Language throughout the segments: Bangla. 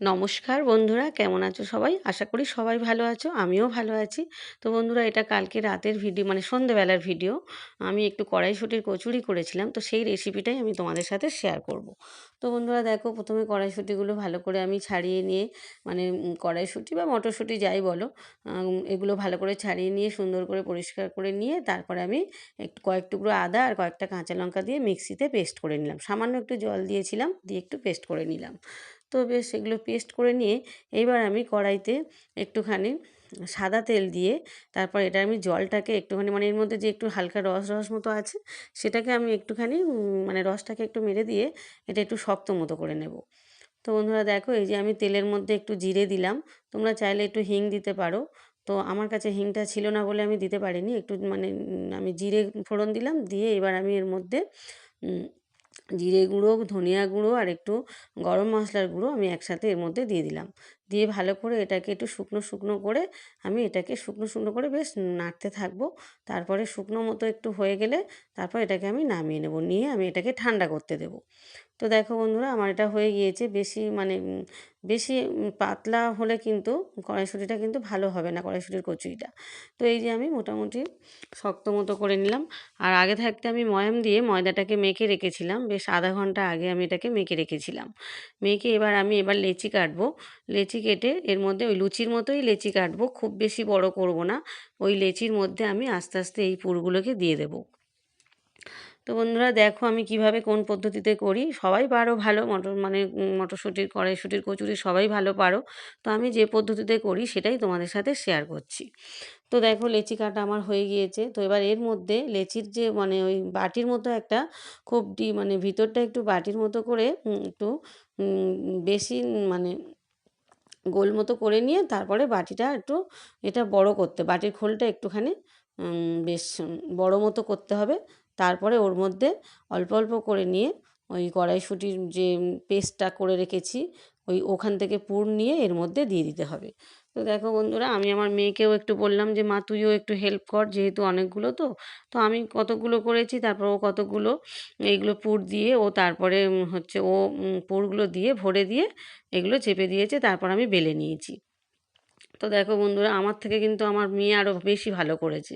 নমস্কার বন্ধুরা, কেমন আছো সবাই? আশা করি সবাই ভালো আছো, আমিও ভালো আছি। তো বন্ধুরা, এটা কালকে রাতের ভিডিও মানে সন্ধেবেলার ভিডিও। আমি একটু কড়াইশুটির কচুরি করেছিলাম, তো সেই রেসিপিটাই আমি তোমাদের সাথে শেয়ার করব। তো বন্ধুরা, দেখো, প্রথমে কড়াইশুটিগুলো ভালো করে আমি ছাড়িয়ে নিয়ে মানে কড়াইশুটি বা মটরশুঁটি যাই বলো এগুলো ভালো করে ছাড়িয়ে নিয়ে, সুন্দর করে পরিষ্কার করে নিয়ে, তারপরে আমি একটু কয়েক টুকরো আদা আর কয়েকটা কাঁচা লঙ্কা দিয়ে মিক্সিতে পেস্ট করে নিলাম। সামান্য একটু জল দিয়েছিলাম, দিয়ে একটু পেস্ট করে নিলাম। তো বেশ সেগুলো পেস্ট করে নিয়ে এইবার আমি কড়াইতে একটুখানি সাদা তেল দিয়ে তারপর এটা আমি জলটাকে একটুখানি মানে এর মধ্যে যে একটু হালকা রস রস মতো আছে সেটাকে আমি একটুখানি মানে রসটাকে একটু মেরে দিয়ে এটা একটু শক্ত মতো করে নেব। তো বন্ধুরা দেখো এই যে আমি তেলের মধ্যে একটু জিরে দিলাম, তোমরা চাইলে একটু হিং দিতে পারো। তো আমার কাছে হিংটা ছিল না বলে আমি দিতে পারিনি, একটু মানে আমি জিরে ফোড়ন দিলাম, দিয়ে এবার আমি এর মধ্যে জিরে গুঁড়ো, ধনিয়া গুঁড়ো আর একটু গরম মশলার গুঁড়ো আমি একসাথে এর মধ্যে দিয়ে দিলাম। দিয়ে ভালো করে এটাকে একটু শুকনো শুকনো করে আমি এটাকে শুকনো শুকনো করে বেশ নাড়তে থাকব। তারপরে শুকনো মতো একটু হয়ে গেলে তারপর এটাকে আমি নামিয়ে নেব, নিয়ে আমি এটাকে ঠান্ডা করতে দেবো। তো দেখো বন্ধুরা আমার এটা হয়ে গিয়েছে, বেশি মানে বেশি পাতলা হলে কিন্তু কড়াইশুঁটিটা কিন্তু ভালো হবে না, কড়াইশুঁটির কচুরিটা। তো এই যে আমি মোটামুটি শক্ত মতো করে নিলাম। আর আগে থাকতে আমি ময়াম দিয়ে ময়দাটাকে মেখে রেখেছিলাম, বেশ আধা ঘণ্টা আগে আমি এটাকে মেখে রেখেছিলাম। মেখে এবার আমি এবার লেচি কাটবো। লেচি কেটে এর মধ্যে ওই লুচির মতোই লেচি কাটবো, খুব বেশি বড় করব না। ওই লেচির মধ্যে আমি আস্তে আস্তে এই পুরগুলোকে দিয়ে দেবো। তো বন্ধুরা দেখো আমি কীভাবে কোন পদ্ধতিতে করি। সবাই পারো ভালো, মটর মানে মটরশুঁটির, কড়াইশুঁটির, কচুরি সবাই ভালো পারো। তো আমি যে পদ্ধতিতে করি সেটাই তোমাদের সাথে শেয়ার করছি। তো দেখো লেচি কাটা আমার হয়ে গিয়েছে। তো এবার এর মধ্যে লেচির যে মানে ওই বাটির মতো একটা খুব ডি মানে ভিতরটা একটু বাটির মতো করে একটু বেশি মানে গোল মতো করে নিয়ে তারপরে বাটিটা একটু এটা বড় করতে, বাটির খোলটা একটুখানি বেশ বড় মতো করতে হবে। তারপরে ওর মধ্যে অল্প অল্প করে নিয়ে ওই কড়াইশুঁটির যে পেস্টটা করে রেখেছি, ওই ওখান থেকে পুর নিয়ে এর মধ্যে দিয়ে দিতে হবে। তো দেখো বন্ধুরা, আমি আমার মেয়েকেও একটু বললাম যে, মা, তুইও একটু হেল্প কর যেহেতু অনেকগুলো তো। তো আমি কতগুলো করেছি, তারপর ও কতগুলো, এইগুলো পুর দিয়ে ও তারপরে হচ্ছে ও পুরগুলো দিয়ে ভরে দিয়ে এগুলো চেপে দিয়েছে, তারপর আমি বেলে নিয়েছি। তো দেখো বন্ধুরা, আমার থেকে কিন্তু আমার মেয়ে আরও বেশি ভালো করেছে।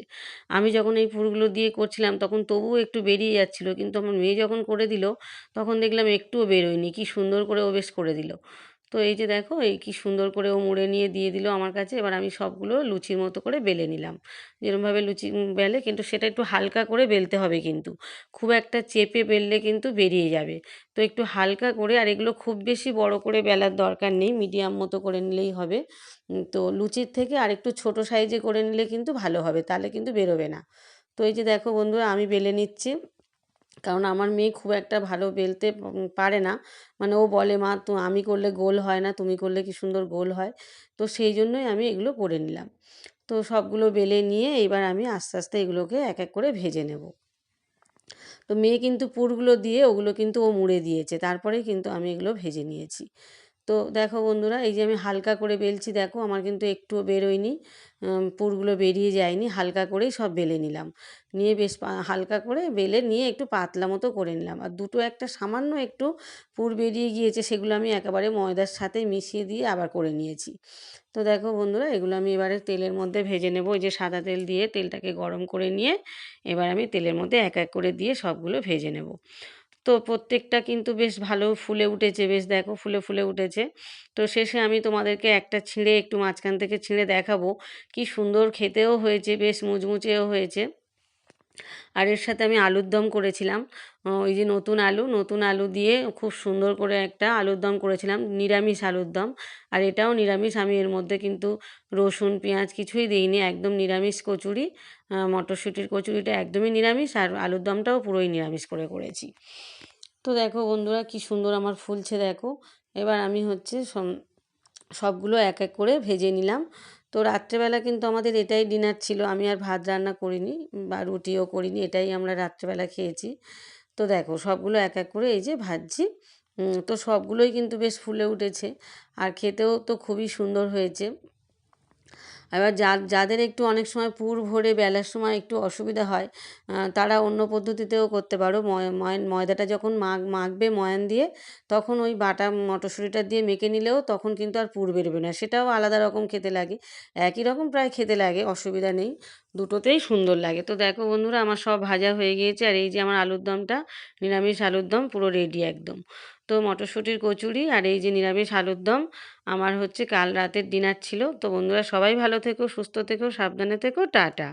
আমি যখন এই ফুলগুলো দিয়ে করছিলাম, তখন তবুও একটু বেরিয়ে যাচ্ছিল, কিন্তু আমার মেয়ে যখন করে দিল, তখন দেখলাম একটুও বেরোয়নি, কি সুন্দর করে ও বেশ করে দিল। তো এই যে দেখো, এই কি সুন্দর করে ও মুড়ে নিয়ে দিয়ে দিল আমার কাছে। এবার আমি সবগুলো লুচির মতো করে বেলে নিলাম। যেরকমভাবে লুচি বেলে, কিন্তু সেটা একটু হালকা করে বেলতে হবে কিন্তু। খুব একটা চেপে বেললে কিন্তু বেরিয়ে যাবে। তো একটু হালকা করে, আর এগুলো খুব বেশি বড় করে বেলার দরকার নেই, মিডিয়াম মতো করে নিলেই হবে। তো লুচির থেকে আর একটু ছোটো সাইজে করে নিলে কিন্তু ভালো হবে, তাহলে কিন্তু বেরোবে না। তো এই যে দেখো বন্ধুরা, আমি বেলে নিচ্ছি। কারণ আমার মেয়ে খুব একটা ভালো বেলতে পারে না। মানে ও বলে, মা, তো আমি করলে গোল হয় না, তুমি করলে কি সুন্দর গোল হয়? তো সেই জন্যই আমি এগুলো করে নিলাম। তো সবগুলো বেলে নিয়ে এবার আমি আস্তে আস্তে এগুলোকে এক এক করে ভেজে নেব। তো মেয়ে কিন্তু পুরগুলো দিয়ে ওগুলো কিন্তু ও মুড়ে দিয়েছে। তারপরে কিন্তু আমি এগুলো ভেজে নিয়েছি। তো দেখো বন্ধুরা, এই যে আমি হালকা করে বেলছি, দেখো আমার কিন্তু একটুও বেরোয়নি পুরগুলো বেরিয়ে যায়নি, হালকা করেই সব বেলে নিলাম। নিয়ে বেশ হালকা করে বেলে নিয়ে একটু পাতলা মতো করে নিলাম। আর দুটো একটা সামান্য একটু পুর বেরিয়ে গিয়েছে, সেগুলো আমি একেবারে ময়দার সাথে মিশিয়ে দিয়ে আবার করে নিয়েছি। তো দেখো বন্ধুরা, এগুলো আমি এবারে তেলের মধ্যে ভেজে নেব, ওই যে সাদা তেল দিয়ে তেলটাকে গরম করে নিয়ে এবার আমি তেলের মধ্যে এক এক করে দিয়ে সবগুলো ভেজে নেব। তো প্রত্যেকটা কিন্তু বেশ ভালো ফুলে উঠেছে, বেশ দেখো ফুলে ফুলে উঠেছে। তো শেষে আমি তোমাদেরকে একটা ছিঁড়ে একটু মাঝখান থেকে ছিঁড়ে দেখাবো। কি সুন্দর খেতেও হয়েছে, বেশ মুচমুচেও হয়েছে। আর এর সাথে আমি আলুর দম করেছিলাম। ওই যে নতুন আলু নতুন আলু দিয়ে খুব সুন্দর করে একটা আলুর দম করেছিলাম, নিরামিষ আলুর দম। আর এটাও নিরামিষ, আমি এর মধ্যে কিন্তু রসুন, পেঁয়াজ কিছুই দিইনি, একদম নিরামিষ কচুরি। মটরশুঁটির কচুরিটা একদমই নিরামিষ আর আলুর দমটাও পুরোই নিরামিষ করে করেছি। তো দেখো বন্ধুরা কি সুন্দর আমার ফুলছে দেখো। এবার আমি হচ্ছে সবগুলো এক এক করে ভেজে নিলাম। তো রাত্রেবেলা কিন্তু আমাদের এটাই ডিনার ছিল। আমি আর ভাত রান্না করিনি বা রুটিও করিনি, এটাই আমরা রাত্রেবেলা খেয়েছি। তো দেখো সবগুলো এক এক করে এই যে ভাজছি। তো সবগুলোই কিন্তু বেশ ফুলে উঠেছে। আর খেতেও তো খুবই সুন্দর হয়েছে। এবার যা, যাদের একটু অনেক সময় পুর ভরে বেলার সময় একটু অসুবিধা হয় তারা অন্য পদ্ধতিতেও করতে পারো। ময়- ময়- ময়দাটা যখন মাখ মাখবে ময়ান দিয়ে, তখন ওই বাটা মটরশুঁটিটা দিয়ে মেখে নিলেও তখন কিন্তু আর পুর বেরোবে না। সেটাও আলাদা রকম খেতে লাগে। একই রকম প্রায় খেতে লাগে, অসুবিধা নেই। দুটোতেই সুন্দর লাগে। তো দেখো বন্ধুরা, আমার সব ভাজা হয়ে গিয়েছে আর এই যে আমার আলুর দমটা, নিরামিষ আলুর দম পুরো রেডি একদম। তো মটরশুঁটির কচুরি আর এই যে নিরামিষ আলুর দম, আমার হচ্ছে কাল রাতের ডিনার ছিল। তো বন্ধুরা সবাই ভালো থেকো, সুস্থ থেকো, সাবধানে থেকো, টাটা।